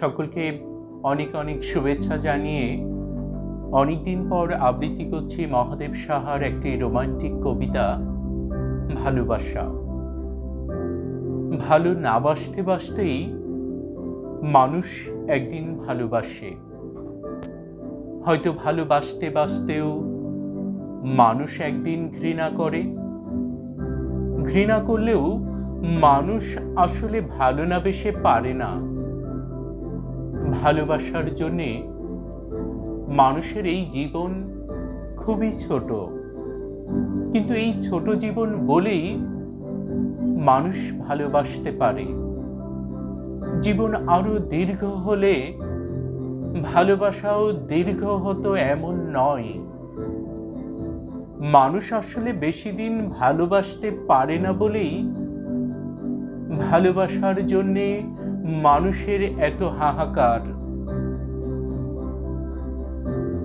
সকলকে অনেক অনেক শুভেচ্ছা জানিয়ে অনেকদিন পর আবৃত্তি করছি মহাদেব সাহার একটি রোমান্টিক কবিতা, ভালোবাসা। ভালো না বাসতে বাসতেই মানুষ একদিন ভালোবাসে। হয়তো ভালোবাসতে বাসতেও মানুষ একদিন ঘৃণা করে। ঘৃণা করলেও মানুষ আসলে ভালো না বেশে পারে না। ভালোবাসার জন্যে মানুষের এই জীবন খুবই ছোট। কিন্তু এই ছোট জীবন বলেই মানুষ ভালোবাসতে পারে। জীবন আরও দীর্ঘ হলে ভালোবাসাও দীর্ঘ হতো এমন নয়। মানুষ আসলে বেশি দিন ভালোবাসতে পারে না বলেই ভালোবাসার জন্যে মানুষের এত হাহাকার